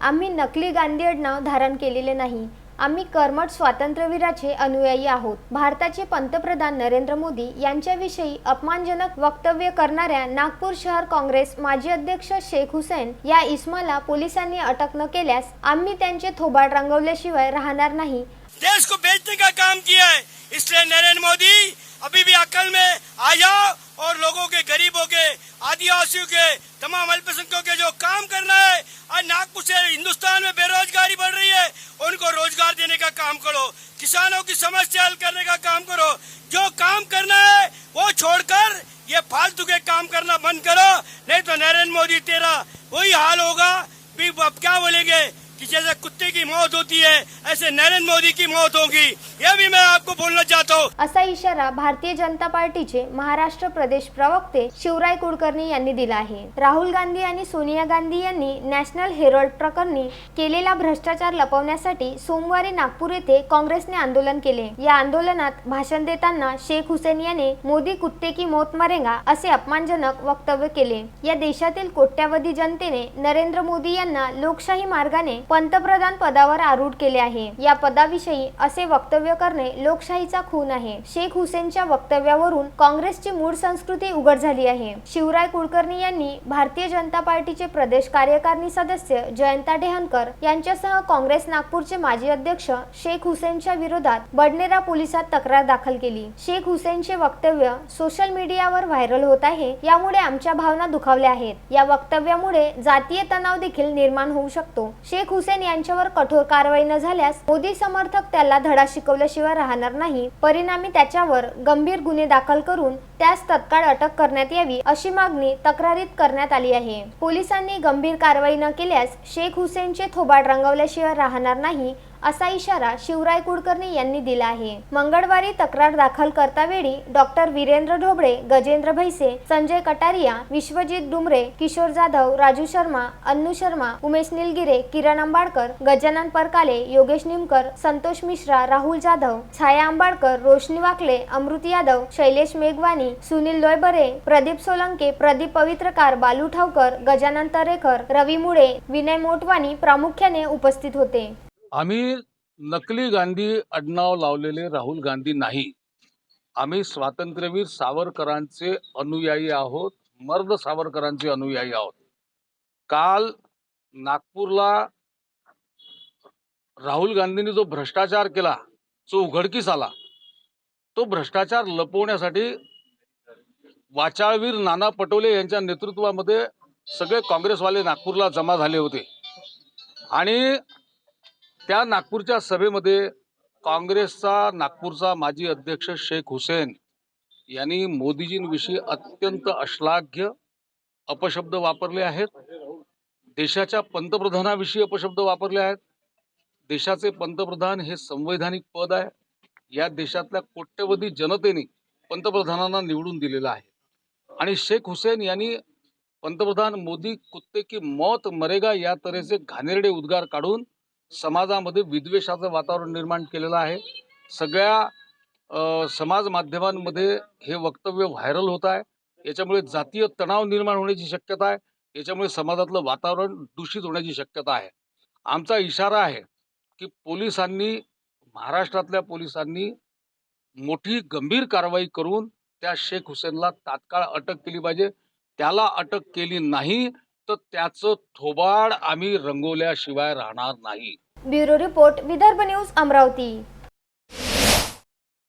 आम्ही नकली गांधी आडनाव धारण केलेले नाही. आम्ही कर्मठ स्वातंत्र्यवीराचे अनुयायी आहोत. भारताचे पंतप्रधान नरेंद्र मोदी यांच्याविषयी अपमानजनक वक्तव्य करणाऱ्या नागपूर शहर काँग्रेस माजी अध्यक्ष शेख हुसेन या इस्माला पोलिसांनी अटक न केल्यास आम्ही त्यांचे थोबाड रंगवल्याशिवाय राहणार नाही. देश को बेचने का काम किया है? इसलिए नरेंद्र मोदी अभी भी अकल में आ जाओ और लोगों के गरीबों के आदिवासियों के तमाम अल्पसंख्यकों के जो काम करना है आज नागपुर से हिंदुस्तान में बेरोजगारी बढ़ रही है। उनको रोज़गार देने का काम करो। किसानों की समस्या हल करने का काम करो। जो काम करना है, वो छोड़कर ये फालतू के काम करना बंद करो। नहीं तो नरेंद्र मोदी तेरा वही हाल होगा। भी अब क्या बोलेंगे कि जैसे कुत्ते की मौत होती है, ऐसे नरेंद्र मोदी की मौत होगी। यह भी मैं आपको बोलना चाहता हूँ। असा इशारा भारतीय जनता पार्टीचे महाराष्ट्र प्रदेश प्रवक्ते शिवराय कुलकर्णी यांनी दिला आहे. राहुल गांधी आणि सोनिया गांधी यांनी नॅशनल हेरॉल्ड प्रकरणी केलेला भ्रष्टाचार लपवण्यासाठी सोमवारी नागपूर येथे काँग्रेसने आंदोलन केले. या आंदोलनात भाषण देताना शेख हुसेन याने मोदी कुत्ते की मौत मरेगा असे अपमानजनक वक्तव्य केले. या देशातील कोट्यावधी जनतेने नरेंद्र मोदी यांना लोकशाही मार्गाने पंतप्रधान पदावर आरूढ केले आहे. या पदाविषयी असे वक्तव्य करणे लोकशाहीचा खून आहे. शेख हुसेनच्या वक्तव्यावरून काँग्रेसची मूळ संस्कृती उघड झाली आहे. शिवराय कुलकर्णी यांनी भारतीय जनता पार्टीचे प्रदेश कार्यकारिणी सदस्य जयंता डेहनकर यांच्यासह काँग्रेस नागपूरचे माजी अध्यक्ष शेख हुसेनच्या विरोधात बडनेरा पोलिसात तक्रार दाखल केली. शेख हुसेनचे वक्तव्य सोशल मीडियावर व्हायरल होत आहे यामुळे आमच्या भावना दुखावल्या आहेत. या वक्तव्यामुळे जातीय तणाव देखील निर्माण होऊ शकतो. शेख हुसेन यांच्यावर कठोर कारवाई न झाल्यास मोदी समर्थक त्याला धडा शिकवले शिकवल्याशिवाय राहणार नाही. परिणामी त्याच्यावर गंभीर गुन्हे दाखल करून त्यास तत्काळ अटक करण्यात यावी अशी मागणी तक्रारीत करण्यात आली आहे. पोलिसांनी गंभीर कारवाई न केल्यास शेख हुसेनचे थोबाड रंगवल्याशिवाय राहणार नाही असा इशारा शिवराय कुलकर्णी यांनी दिला आहे. मंगळवारी तक्रार दाखल करतावेळी डॉक्टर वीरेंद्र ढोबळे गजेंद्र भैसे संजय कटारिया विश्वजित डुमरे किशोर जाधव राजू शर्मा अन्नू शर्मा उमेश निलगिरे किरण आंबाडकर गजानन परकाले योगेश निमकर संतोष मिश्रा राहुल जाधव छाया आंबाडकर रोशनी वाकले अमृत यादव शैलेश मेघवानी सुनील लोयबरे प्रदीप सोलंके प्रदीप पवित्रकार बालू ठावकर गजानन तरेकर रवी मुळे विनय मोटवानी प्रामुख्याने उपस्थित होते. आम्ही नकली गांधी आडनाव लावलेले राहुल गांधी नाही. आम्ही स्वातंत्र्यवीर सावरकरांचे अनुयायी आहोत मर्द सावरकरांचे अनुयायी आहोत. काल नागपूरला राहुल गांधींनी जो भ्रष्टाचार केला जो उघडकीस आला तो भ्रष्टाचार लपवण्यासाठी वाचाळवीर नाना पटोले यांच्या नेतृत्वामध्ये सगळे काँग्रेसवाले नागपूरला जमा झाले होते. आणि त्या नागपूरच्या सभेमध्ये काँग्रेसचा नागपूरचा माजी अध्यक्ष शेख हुसेन यांनी मोदीजींविषयी अत्यंत अश्लाघ्य अपशब्द वापरले आहेत. देशाच्या पंतप्रधानाविषयी अपशब्द वापरले आहेत. देशाचे पंतप्रधान हे संवैधानिक पद आहे. या देशातल्या कोट्यवधी जनतेने पंतप्रधानांना निवडून दिलेलं आहे. आणि शेख हुसेन यांनी पंतप्रधान मोदी कुत्ते की मौत मरेगा या तऱ्हेचे घाणेरडे उद्गार काढून समाजामध्ये विद्वेषाचं वातावरण निर्माण केलेलं आहे. सगळ्या समाज माध्यमांमध्ये हे वक्तव्य व्हायरल होत आहे. याच्यामुळे जातीय तणाव निर्माण होण्याची शक्यता आहे. याच्यामुळे समाजातलं वातावरण दूषित होण्याची शक्यता आहे. आमचा इशारा आहे की पोलिसांनी महाराष्ट्रातल्या पोलिसांनी मोठी गंभीर कारवाई करून त्या शेख हुसेनला तात्काळ अटक केली पाहिजे. त्याला अटक केली नाही तर त्याचं थोबाड आम्ही रंगवल्याशिवाय राहणार नाही. Bureau report Vidarbha news Amravati.